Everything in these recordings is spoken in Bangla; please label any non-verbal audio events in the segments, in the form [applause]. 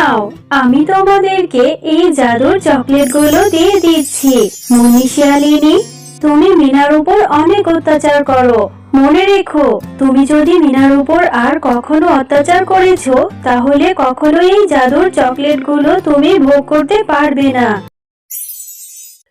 নাও আমি তোমাদেরকে এই জাদুর চকলেটগুলো দিয়ে দিচ্ছি। মনীষিয়ালিনী তুমি মিনার উপর অনেক অত্যাচার করো। মনে রেখো, তুমি যদি মিনার উপর আর কখনো অত্যাচার করেছ, তাহলে কখনো এই জাদুর চকলেটগুলো তুমি ভোগ করতে পারবে না।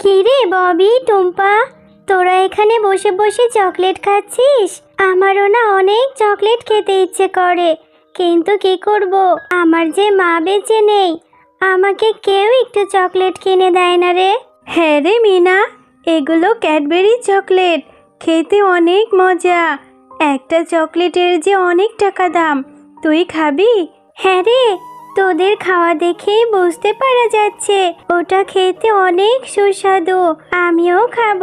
কিরে ববি, টুম্পা? তোরা এখানে বসে বসে চকলেট খাচ্ছিস? আমারও না অনেক চকলেট খেতে ইচ্ছে করে। কিন্তু কি করব? আমার যে মা বেঁচে নেই আমাকে কেউ একটু চকলেট কিনে দেয় না রে। হ্যাঁ রে মিনা এগুলো ক্যাডবেরি চকলেট খেতে অনেক মজা। একটা চকলেটের যে অনেক টাকা দাম তুই খাবি? হ্যাঁ রে তোদের খাওয়া দেখেই বুঝতে পারা যাচ্ছে ওটা খেতে অনেক সুস্বাদু আমিও খাব।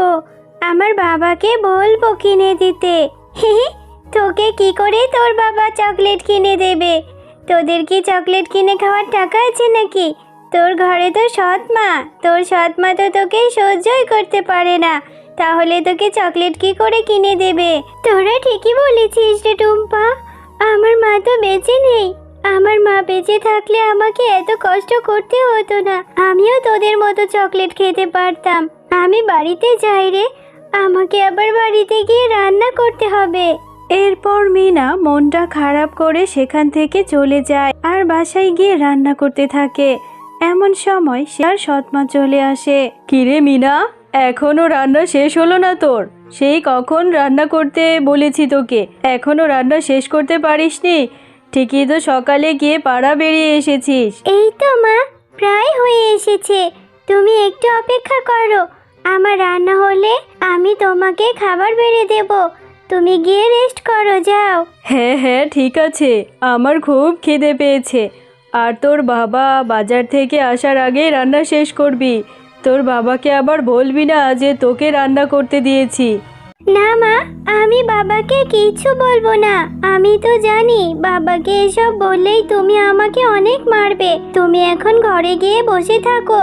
আমার বাবাকে বলব কিনে দিতে। তোকে কি করে তোর বাবা চকলেট কিনে দেবে? তোদের কি চকলেট কিনে খাওয়ার টাকা আছে নাকি? তোর ঘরে তো সৎ মা, তোর সৎ মা তো তোকে সহ্যই করতে পারে না। তাহলে তোকে চকলেট কি করে কিনে দেবে? তোরা ঠিকই বলেছিস রে টুম্পা। আমার মা তো বেঁচে নেই। আমার মা বেঁচে থাকলে আমাকে এত কষ্ট করতে হতো না। আমিও তোদের মতো চকলেট খেতে পারতাম। আমি বাড়িতে যাই রে। আমাকে আবার বাড়িতে গিয়ে রান্না করতে হবে। এরপর মিনা মনটা খারাপ করে সেখান থেকে চলে যায় আর বাসায় গিয়ে রান্না করতে থাকে। এমন সময় সে আর সৎমা চলে আসে। কিরে মিনা, এখনও রান্না শেষ হলো না তোর? সেই কখন রান্না করতে বলেছি তোকে? এখনও রান্না শেষ করতে পারিসনি? ঠিকই তো সকালে গিয়ে পাড়া বেরিয়ে এসেছিস। এই তো মা, প্রায় হয়ে এসেছে। তুমি একটু অপেক্ষা করো। আমার রান্না হলে আমি তোমাকে খাবার বেড়ে দেব। তুমি গিয়ে রেস্ট করো যাও। হ্যাঁ হ্যাঁ ঠিক আছে। আমার খুব খিদে পেয়েছে। আর তোর বাবা বাজার থেকে আসার আগেই রান্না শেষ করবি। তোর বাবাকে আবার বলবি না যে তোকে রান্না করতে দিয়েছি। না মা আমি বাবাকে কিছু বলব না। আমি তো জানি বাবাকে এসব বললেই তুমি আমাকে অনেক মারবে। তুমি এখন ঘরে গিয়ে বসে থাকো।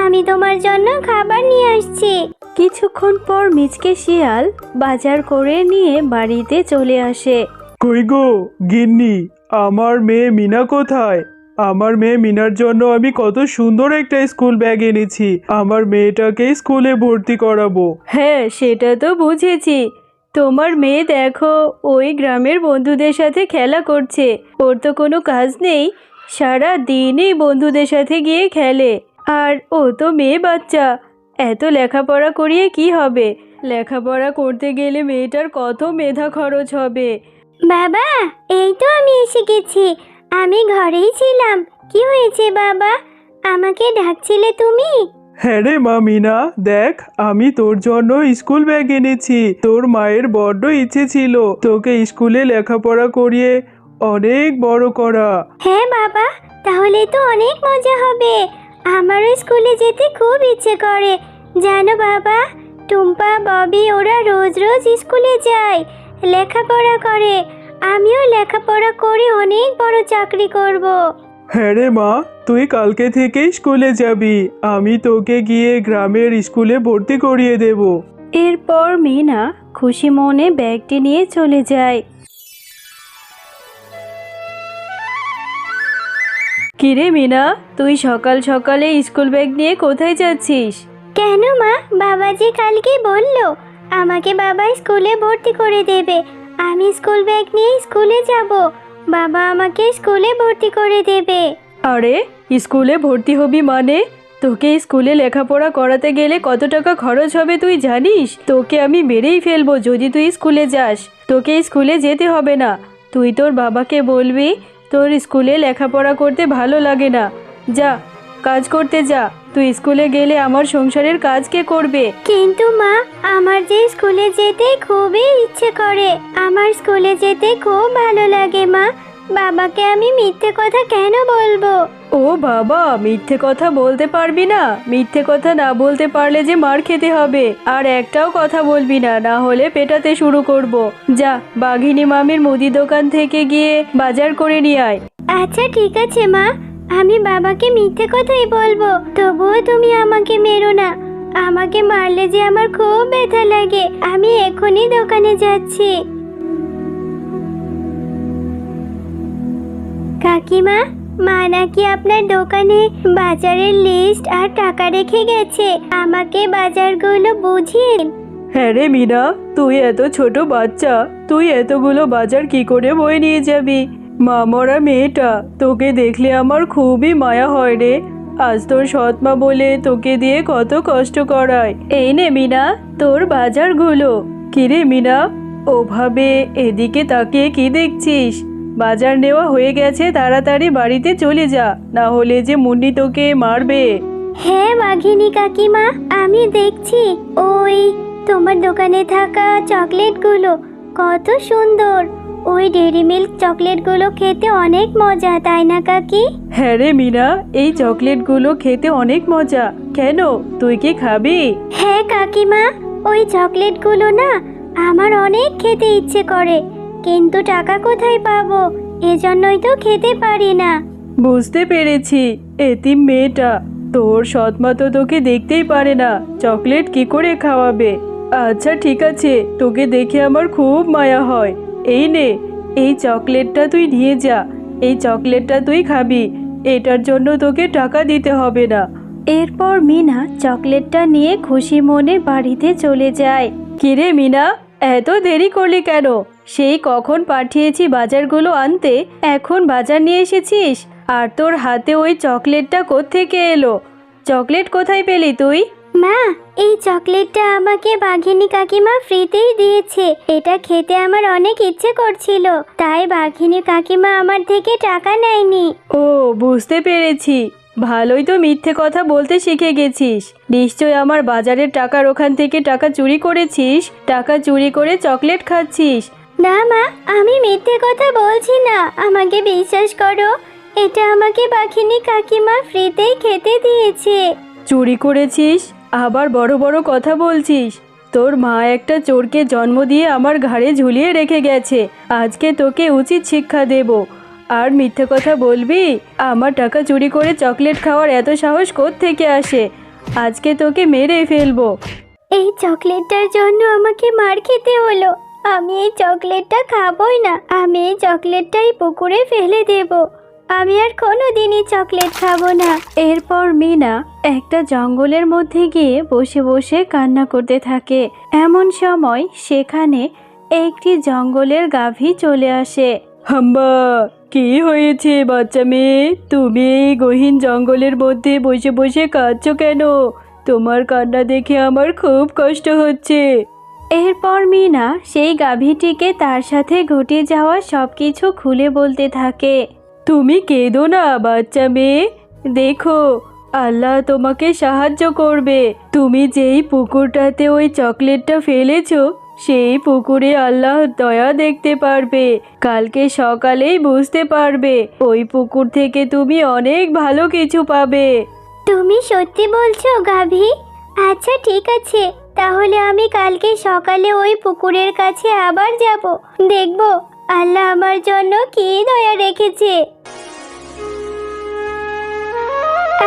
আমি তোমার জন্য খাবার নিয়ে আসছি। কিছুক্ষণ পর মিচকে শিয়াল বাজার করে নিয়ে বাড়িতে চলে আসে। কই গো গিন্নি আমার মেয়ে মিনা কোথায়? আমার মেয়ে মিনার জন্য আমি কত সুন্দর একটা স্কুল ব্যাগ এনেছি। আমার মেয়েটাকে স্কুলে ভর্তি করাবো। হ্যাঁ সেটা তো বুঝেছি। তোমার মেয়ে দেখো ওই গ্রামের বন্ধুদের সাথে খেলা করছে। ওর তো কোনো কাজ নেই সারা দিনই বন্ধুদের সাথে গিয়ে খেলে। আর ও তো মেয়ে বাচ্চা। এত লেখাপড়া করিয়ে কি হবে? লেখাপড়া করতে গেলে মেয়েটার কত মেধা খরচ হবে? বাবা এই তো আমি এসে গেছি। আমি ঘরেই ছিলাম। কি হয়েছে বাবা? আমাকে ডাকছিলে তুমি? হ্যাঁ রে মা মিনা দেখ আমি তোর জন্য স্কুল ব্যাগ এনেছি। তোর মায়ের বড্ড ইচ্ছে ছিল তোকে স্কুলে লেখাপড়া করিয়ে অনেক বড় করা। হ্যাঁ বাবা তাহলে তো অনেক মজা হবে। আমারও স্কুলে যেতে খুব ইচ্ছে করে। জানো বাবা টুম্পা ববি ওরা রোজ রোজ স্কুলে যায় লেখাপড়া করে। আমিও লেখাপড়া করে অনেক বড় চাকরি করব। হ্যাঁ রে মা তুই কালকে থেকেই স্কুলে যাবি। আমি তোকে গিয়ে গ্রামের স্কুলে ভর্তি করিয়ে দেব। এরপর মিনা খুশি মনে ব্যাগটি নিয়ে চলে যায়। কিরে মিনা? তুই সকাল সকালে স্কুল ব্যাগ নিয়ে কোথায় যাচ্ছিস? কেন মা? বাবা যে কালকে বলল আমাকে বাবা স্কুলে ভর্তি করে দেবে। আমি স্কুল ব্যাগ নিয়ে স্কুলে যাব। বাবা আমাকে স্কুলে ভর্তি করে দেবে। আরে স্কুলে ভর্তি হবি মানে? তোকে স্কুলে লেখাপড়া করাতে গেলে কত টাকা খরচ হবে তুই জানিস? তোকে আমি মেরেই ফেলব যদি তুই স্কুলে যাস। তোকে স্কুলে যেতে হবে না। তুই তোর বাবাকে বলবি তোর স্কুলে লেখাপড়া করতে ভালো লাগে না। যা, কাজ করতে যা। তুই স্কুলে গেলে আমার সংসারের কাজ কে করবে? কিন্তু মা, আমার যে স্কুলে যেতে খুবই ইচ্ছে করে। আমার স্কুলে যেতে খুব ভালো লাগে মা। বাবাকে আমি মিথ্যে কথা কেন বলব? ও বাবা, মিথ্যে কথা বলতে পারবি না। মিথ্যে কথা না বলতে পারলে যে মার খেতে হবে। আর একটাও কথা বলবি না না হলে পেটাতে শুরু করব। যা, বাঘিনী মামির মুদি দোকান থেকে গিয়ে বাজার করে নিয়ে আয়। আচ্ছা ঠিক আছে, মা। আমি বাবাকে মিথ্যে কথাই বলব। তবুও তুমি আমাকে মেরো না। আমাকে মারলে যে আমার খুব ব্যথা লাগে। আমি এখনই দোকানে যাচ্ছি। কাকিমা মা নাকি আপনার দোকানে বাজারের লিস্ট আর টাকা রেখে গেছে। আমাকে বাজারগুলো বুঝিয়ে হ্যাঁ রে মিনা, তুই এত ছোট বাচ্চা, তুই এতগুলো বাজার কি করে বয়ে নিয়ে যাবি? মা মরা মেয়েটা, তোকে দেখলে আমার খুবই মায়া হয় রে। আজ তোর সৎ মা বলে তোকে দিয়ে কত কষ্ট করায়। এই নে মিনা, তোর বাজারগুলো। কিরে মিনা, ওভাবে এদিকে তাকিয়ে কি দেখছিস? বাজার নেওয়া হয়ে গেছে তাড়াতাড়ি বাড়িতে চলে যা না হলে যে মুন্নি তোকে মারবে। হ্যাঁ বাঘিনী কাকিমা আমি দেখছি ওই তোমার দোকানে থাকা চকলেটগুলো কত সুন্দর। ওই ডেরি মিল্ক চকলেটগুলো খেতে অনেক মজা তাই না কাকি? হ্যাঁ রে মিনা এই চকলেটগুলো খেতে অনেক মজা। কেন? তুই কি খাবি? হ্যাঁ কাকিমা ওই চকলেটগুলো না আমার অনেক খেতে ইচ্ছে করে। কিন্তু টাকা কোথায় পাবো? এজন্যই তো খেতে পারি না। বুঝতে পেরেছি এতিম মেয়েটা। তোর সৎমা তো তোকে দেখতেই পারে না। চকলেট কি করে খাওয়াবে? আচ্ছা ঠিক আছে তোকে দেখে আমার খুব মায়া হয়। এই নে এই চকলেটটা তুই নিয়ে যা। এই চকলেটটা তুই খাবি। এটার জন্য তোকে টাকা দিতে হবে না। এরপর মিনা চকলেটটা নিয়ে খুশি মনে বাড়িতে চলে যায়। কিরে মিনা এত দেরি করলি কেন? সেই কখন পাঠিয়েছি বাজারগুলো আনতে এখন বাজার নিয়ে এসেছিস? আর তোর হাতে ওই চকলেটটা কোত্থেকে এলো? চকলেট কোথায় পেলি তুই? মা এই চকলেটটা আমাকে বাঘিনী কাকিমা ফ্রিতেই দিয়েছে। এটা খেতে আমার অনেক ইচ্ছে করছিল। তাই বাঘিনী কাকিমা আমার থেকে টাকা নেয়নি। ও বুঝতে পেরেছি। ভালোই তো মিথ্যে কথা বলতে শিখে গেছিস। নিশ্চয় আমার বাজারের টাকার ওখান থেকে টাকা চুরি করেছিস? টাকা চুরি করে চকলেট খাচ্ছিস? না মা আমি মিথ্যে কথা বলছি না। আমাকে বিশ্বাস করো এটা আমাকে বাঘিনী কাকিমা ফ্রিতেই খেতে দিয়েছে। চুরি করেছিস? আবার বড় বড় কথা বলছিস। তোর মা একটা চোরকে জন্ম দিয়ে আমার ঘাড়ে ঝুলিয়ে রেখে গেছে। আজকে তোকে উচিত শিক্ষা দেব। আর মিথ্যে কথা বলবি? আমার টাকা চুরি করে চকলেট খাওয়ার এত সাহস থেকে আসে? আজকে তোকে মেরে ফেলব। এই চকলেটটার জন্য আমাকে মার খেতে হলো। আমি এই চকলেটটা খাবই না। আমি এই চকলেটটাই পুকুরে ফেলে দেব। আমি আর কোনো দিনই চকলেট খাব না। এরপর মিনা একটা জঙ্গলের মধ্যে গিয়ে বসে বসে কান্না করতে থাকে। এমন সময় সেখানে একটি জঙ্গলের গাভী চলে আসে। হাম্বা, কি হয়েছে বাচ্চা মেয়ে? তুমি এই গহীন জঙ্গলের মধ্যে বসে বসে কাঁদছো কেন? তোমার কান্না দেখে আমার খুব কষ্ট হচ্ছে। এরপর মিনা সেই গাভীটিকে তার সাথে ঘটে যাওয়া সব কিছু খুলে বলতে থাকে। তুমি কেঁদো না, বাচ্চা মেয়ে। দেখো, আল্লাহ তোমাকে সাহায্য করবে। তুমি যেই পুকুরটাতে ওই চকলেটটা ফেলেছো, সেই পুকুরে আল্লাহ দয়া দেখতে পারবে। কালকে সকালেই বুঝতে পারবে, ওই পুকুর থেকে তুমি অনেক ভালো কিছু পাবে। তুমি সত্যি বলছো, গাভী? আচ্ছা ঠিক আছে। তাহলে আমি কালকে সকালে ওই পুকুরের কাছে আবার যাব। দেখব, আল্লাহ আমার জন্য কি দয়া রেখেছে।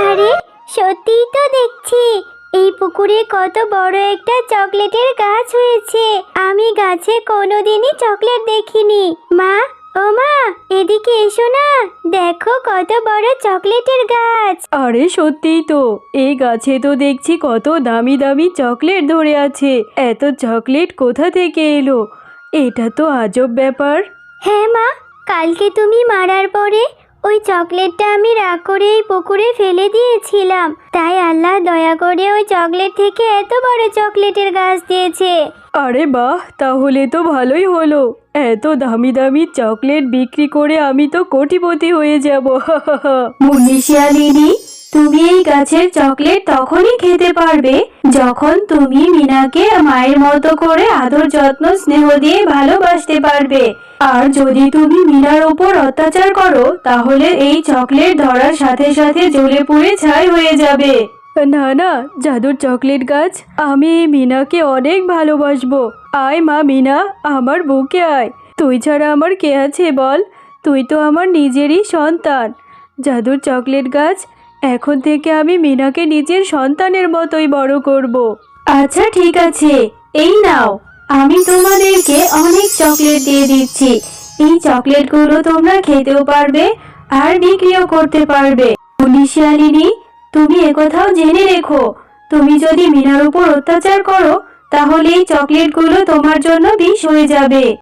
আরে, সত্যিই তো দেখছি, এই পুকুরে কত বড় একটা চকলেটের গাছ হয়েছে। আমি গাছে কোনোদিনই চকলেট দেখিনি। মা ও মা এদিকে এসো না। দেখো কত বড় চকলেটের গাছ। আরে সত্যিই তো এই গাছে তো দেখছি কত দামি দামি চকলেট ধরে আছে। এত চকলেট কোথা থেকে এলো? এটা তো আজব ব্যাপার। হ্যাঁ মা কালকে তুমি মারার পরে ওই চকলেটটা আমি রাগ করে এই পুকুরে ফেলে দিয়েছিলাম। তাই আল্লাহ দয়া করে ওই চকলেট থেকে এত বড় চকলেটের গাছ দিয়েছে। আরে বাহ তাহলে তো ভালোই হলো। এত দামি দামি চকলেট বিক্রি করে আমি তো কোটিপতি হয়ে যাব। [laughs] মুনিশিয়ালিনী তুমি এই গাছের চকলেট তখনই খেতে পারবে যখন তুমি মিনাকে মায়ের মতো করে আদর যত্ন স্নেহ দিয়ে ভালোবাসতে পারবে। আর যদি তুমি মিনার ওপর অত্যাচার করো তাহলে এই চকলেট ধরার সাথে সাথে জ্বলে পুড়ে ছাই হয়ে যাবে। না না জাদুর চকলেট গাছ আমি এই মিনাকে অনেক ভালোবাসবো। আয় মা মিনা আমার বুকে আয়। তুই ছাড়া আমার কে আছে বল? তুই তো আমার নিজেরই সন্তান। জাদুর চকলেট গাছ এখন থেকে আমি মিনাকে নিজের সন্তানের মতোই বড় করব। আচ্ছা ঠিক আছে। এই নাও। আমি তোমাদেরকে অনেক চকলেট দিয়ে দিচ্ছি। এই চকলেটগুলো তোমরা খেতেও পারবে আর বিক্রিও করতে পারবে। পুলিশিয়ালিনী তুমি একথাও জেনে রেখো। তুমি যদি মিনার উপর অত্যাচার করো, তাহলে এই চকলেটগুলো তোমার জন্য বিষ হয়ে যাবে।